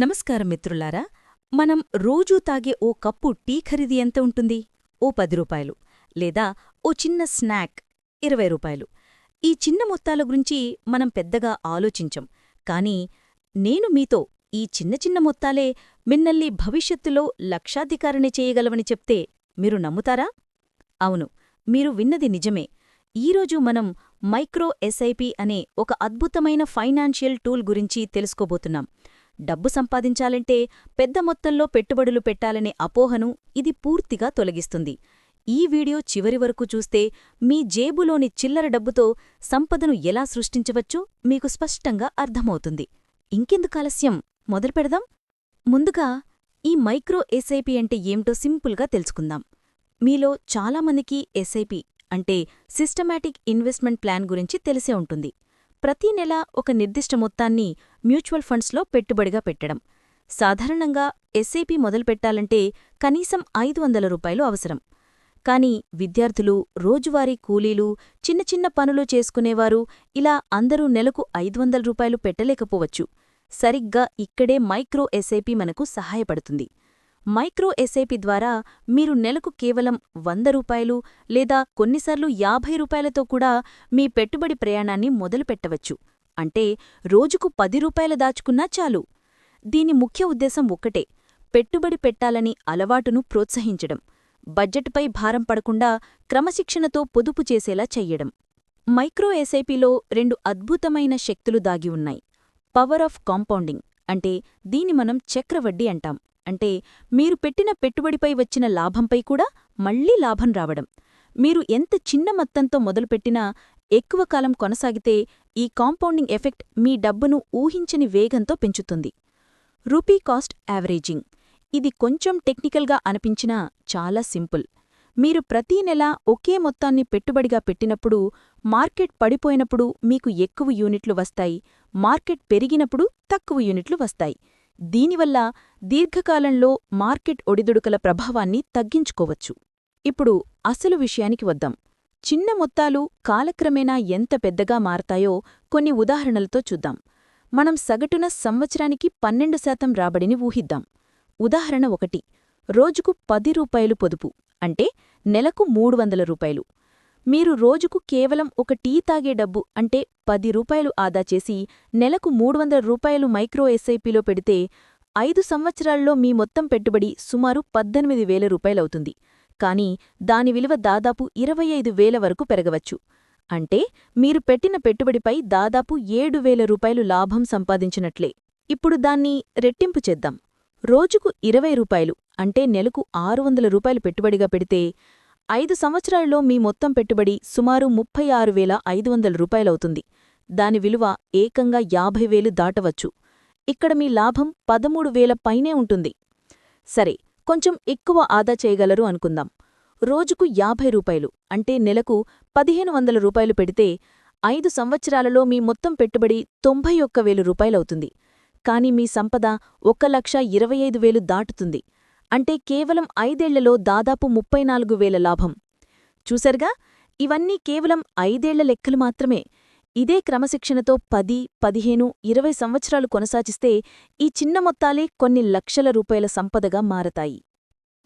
నమస్కారం మిత్రులారా మనం రోజూ తాగే ఓ కప్పు టీ ఖరీదు ఎంత ఉంటుంది? ఓ పది రూపాయలు లేదా ఓ చిన్న స్నాక్ ఇరవై రూపాయలు. ఈ చిన్న మొత్తాల గురించి మనం పెద్దగా ఆలోచించం. కానీ నేను మీతో ఈ చిన్న చిన్న మొత్తాలే మిన్నల్ని భవిష్యత్తులో లక్షాధికారిని చేయగలవని చెప్తే మీరు నమ్ముతారా? అవును మీరు విన్నది నిజమే. ఈరోజు మనం మైక్రో ఎస్ఐపి అనే ఒక అద్భుతమైన ఫైనాన్షియల్ టూల్ గురించి తెలుసుకోబోతున్నాం. డబ్బు సంపాదించాలంటే పెద్ద మొత్తంలో పెట్టుబడులు పెట్టాలనే అపోహను ఇది పూర్తిగా తొలగిస్తుంది. ఈ వీడియో చివరి వరకు చూస్తే మీ జేబులోని చిల్లర డబ్బుతో సంపదను ఎలా సృష్టించవచ్చో మీకు స్పష్టంగా అర్థమవుతుంది. ఇంకెందుకు ఆలస్యం? మొదలుపెడదాం ముందుగా ఈ మైక్రో ఎస్ఐపి అంటే ఏమిటో సింపుల్గా తెలుసుకుందాం. మీలో చాలామందికి ఎస్ఐపి అంటే సిస్టమాటిక్ ఇన్వెస్ట్మెంట్ ప్లాన్ గురించి తెలిసే ఉంటుంది. ప్రతి నెల ఒక నిర్దిష్ట మొత్తాన్ని మ్యూచువల్ ఫండ్స్లో పెట్టుబడిగా పెట్టడం. సాధారణంగా ఎస్ఐపి మొదలుపెట్టాలంటే కనీసం ఐదు వందల రూపాయలు అవసరం. కాని విద్యార్థులు రోజువారీ కూలీలు చిన్న చిన్న పనులు చేసుకునేవారు ఇలా అందరూ నెలకు ఐదు వందల రూపాయలు పెట్టలేకపోవచ్చు. సరిగ్గా ఇక్కడే మైక్రో ఎస్ఐపి మనకు సహాయపడుతుంది. మైక్రో ఎస్ఐపి ద్వారా మీరు నెలకు కేవలం వంద రూపాయలు లేదా కొన్నిసార్లు యాభై రూపాయలతో కూడా మీ పెట్టుబడి ప్రయాణాన్ని మొదలుపెట్టవచ్చు. అంటే రోజుకు పది రూపాయలు దాచుకున్నా చాలు. దీని ముఖ్య ఉద్దేశం ఒక్కటే పెట్టుబడి పెట్టాలని అలవాటును ప్రోత్సహించడం బడ్జెట్పై భారం పడకుండా క్రమశిక్షణతో పొదుపు చేసేలా చెయ్యడం. మైక్రో ఎస్ఐపిలో రెండు అద్భుతమైన శక్తులు దాగి ఉన్నాయి. పవర్ ఆఫ్ కాంపౌండింగ్ అంటే దీని మనం చక్రవడ్డీ అంటాం. అంటే మీరు పెట్టిన పెట్టుబడిపై వచ్చిన లాభంపై కూడా మళ్ళీ లాభం రావడం. మీరు ఎంత చిన్న మొత్తంతో మొదలుపెట్టినా ఎక్కువ కాలం కొనసాగితే ఈ కాంపౌండింగ్ ఎఫెక్ట్ మీ డబ్బును ఊహించని వేగంతో పెంచుతుంది. Rupee cost averaging. ఇది కొంచెం టెక్నికల్గా అనిపించినా చాలా సింపుల్. మీరు ప్రతీ నెలా ఒకే మొత్తాన్ని పెట్టుబడిగా పెట్టినప్పుడు మార్కెట్ పడిపోయినప్పుడు మీకు ఎక్కువ యూనిట్లు వస్తాయి. మార్కెట్ పెరిగినప్పుడు తక్కువ యూనిట్లు వస్తాయి. దీనివల్ల దీర్ఘకాలంలో మార్కెట్ ఒడిదుడుకల ప్రభావాన్ని తగ్గించుకోవచ్చు. ఇప్పుడు అసలు విషయానికి వద్దాం. చిన్న మొత్తాలు కాలక్రమేణా ఎంత పెద్దగా మారతాయో కొన్ని ఉదాహరణలతో చూద్దాం. మనం సగటున సంవత్సరానికి పన్నెండు శాతం రాబడిని ఊహిద్దాం. ఉదాహరణ ఒకటి. రోజుకు పది రూపాయలు పొదుపు అంటే నెలకు మూడు వందల రూపాయలు. మీరు రోజుకు కేవలం ఒక టీ తాగే డబ్బు అంటే పది రూపాయలు ఆదా చేసి నెలకు మూడు వందల రూపాయలు మైక్రో ఎస్ఐపిలో పెడితే ఐదు సంవత్సరాల్లో మీ మొత్తం పెట్టుబడి సుమారు పద్దెనిమిది వేల రూపాయలవుతుంది. కానీ దాని విలువ దాదాపు ఇరవై ఐదు వేల వరకు పెరగవచ్చు. అంటే మీరు పెట్టిన పెట్టుబడిపై దాదాపు ఏడు వేల రూపాయలు లాభం సంపాదించినట్లే. ఇప్పుడు దాన్ని రెట్టింపు చేద్దాం. రోజుకు ఇరవై రూపాయలు అంటే నెలకు ఆరు వందల రూపాయలు పెట్టుబడిగా పెడితే ఐదు సంవత్సరాల్లో మీ మొత్తం పెట్టుబడి సుమారు ముప్పై ఆరు వేల ఐదు వందల రూపాయలవుతుంది. దాని విలువ ఏకంగా యాభై వేలు దాటవచ్చు. ఇక్కడ మీ లాభం పదమూడు వేల పైనే ఉంటుంది. సరే కొంచెం ఎక్కువ ఆదా చేయగలరు అనుకుందాం. రోజుకు యాభై రూపాయలు అంటే నెలకు పదిహేను వందల రూపాయలు పెడితే ఐదు సంవత్సరాలలో మీ మొత్తం పెట్టుబడి తొంభై ఒక్క వేలు రూపాయలవుతుంది. కాని మీ సంపద ఒక లక్ష ఇరవై ఐదు వేలు దాటుతుంది. అంటే కేవలం ఐదేళ్ళలో దాదాపు ముప్పై నాలుగు వేల లాభం. చూసర్గా ఇవన్నీ కేవలం ఐదేళ్ళ లెక్కలు మాత్రమే. ఇదే క్రమశిక్షణతో పది పదిహేను ఇరవై సంవత్సరాలు కొనసాగిస్తే ఈ చిన్న మొత్తాలే కొన్ని లక్షల రూపాయల సంపదగా మారతాయి.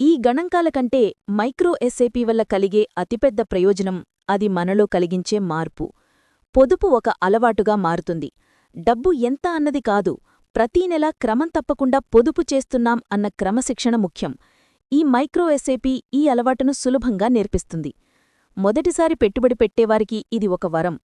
ఈ గణంకాల కంటే మైక్రో ఎస్ఏపీ వల్ల కలిగే అతిపెద్ద ప్రయోజనం అది మనలో కలిగించే మార్పు. పొదుపు ఒక అలవాటుగా మారుతుంది. డబ్బు ఎంత అన్నది కాదు ప్రతీ నెల క్రమం తప్పకుండా పొదుపు చేస్తున్నాం అన్న క్రమశిక్షణ ముఖ్యం. ఈ మైక్రో ఎస్ఏపీ ఈ అలవాటును సులభంగా నేర్పిస్తుంది. మొదటిసారి పెట్టుబడి పెట్టేవారికి ఇది ఒక వరం.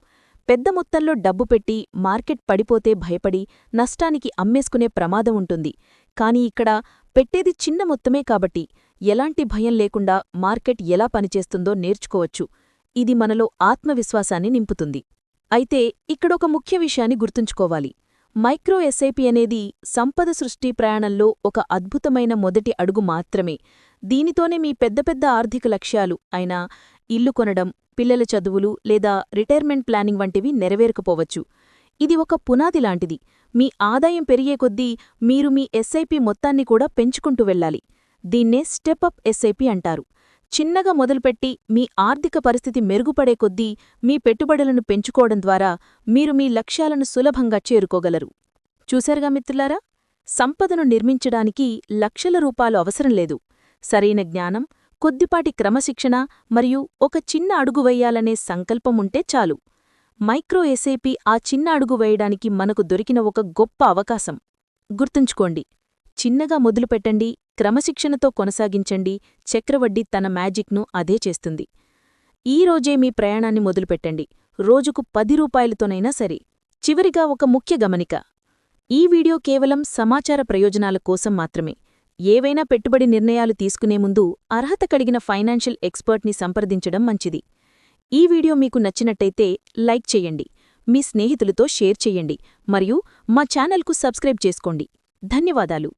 పెద్ద మొత్తంలో డబ్బు పెట్టి మార్కెట్ పడిపోతే భయపడి నష్టానికి అమ్మేసుకునే ప్రమాదం ఉంటుంది. కాని ఇక్కడ పెట్టేది చిన్న మొత్తమే కాబట్టి ఎలాంటి భయం లేకుండా మార్కెట్ ఎలా పనిచేస్తుందో నేర్చుకోవచ్చు. ఇది మనలో ఆత్మవిశ్వాసాన్ని నింపుతుంది. అయితే ఇక్కడొక ముఖ్య విషయాన్ని గుర్తుంచుకోవాలి. మైక్రో ఎస్ఐపి అనేది సంపద సృష్టి ప్రయాణంలో ఒక అద్భుతమైన మొదటి అడుగు మాత్రమే. దీనితోనే మీ పెద్ద పెద్ద ఆర్థిక లక్ష్యాలు అయినా ఇల్లు కొనడం పిల్లల చదువులు లేదా రిటైర్మెంట్ ప్లానింగ్ వంటివి నెరవేరకపోవచ్చు. ఇది ఒక పునాది లాంటిది. మీ ఆదాయం పెరిగే కొద్దీ మీరు మీ ఎస్ఐపి మొత్తాన్ని కూడా పెంచుకుంటూ వెళ్ళాలి. దీన్నే స్టెప్ అప్ ఎస్ఐపి అంటారు. చిన్నగా మొదలుపెట్టి మీ ఆర్థిక పరిస్థితి మెరుగుపడే కొద్దీ మీ పెట్టుబడులను పెంచుకోవడం ద్వారా మీరు మీ లక్ష్యాలను సులభంగా చేరుకోగలరు. చూశారుగా మిత్రులారా? సంపదను నిర్మించడానికి లక్షల రూపాయలు అవసరం లేదు. సరైన జ్ఞానం కొద్దిపాటి క్రమశిక్షణ మరియు ఒక చిన్న అడుగు వేయాలనే సంకల్పం ఉంటే చాలు. మైక్రో ఎసేపీ ఆ చిన్న అడుగు వేయడానికి మనకు దొరికిన ఒక గొప్ప అవకాశం. గుర్తుంచుకోండి చిన్నగా మొదలుపెట్టండి క్రమశిక్షణతో కొనసాగించండి. చక్రవడ్డీ తన మ్యాజిక్ను అదే చేస్తుంది. ఈ రోజే మీ ప్రయాణాన్ని మొదలుపెట్టండి. రోజుకు పది రూపాయలతోనైనా సరే. చివరిగా ఒక ముఖ్య గమనిక. ఈ వీడియో కేవలం సమాచార ప్రయోజనాల కోసం మాత్రమే. ఏవైనా పెట్టుబడి నిర్ణయాలు తీసుకునే ముందు అర్హత కలిగిన ఫైనాన్షియల్ ఎక్స్పర్ట్ని సంప్రదించడం మంచిది. ఈ వీడియో మీకు నచ్చినట్టయితే లైక్ చేయండి. మీ స్నేహితులతో షేర్ చేయండి. మరియు మా ఛానల్కు సబ్స్క్రైబ్ చేసుకోండి. ధన్యవాదాలు.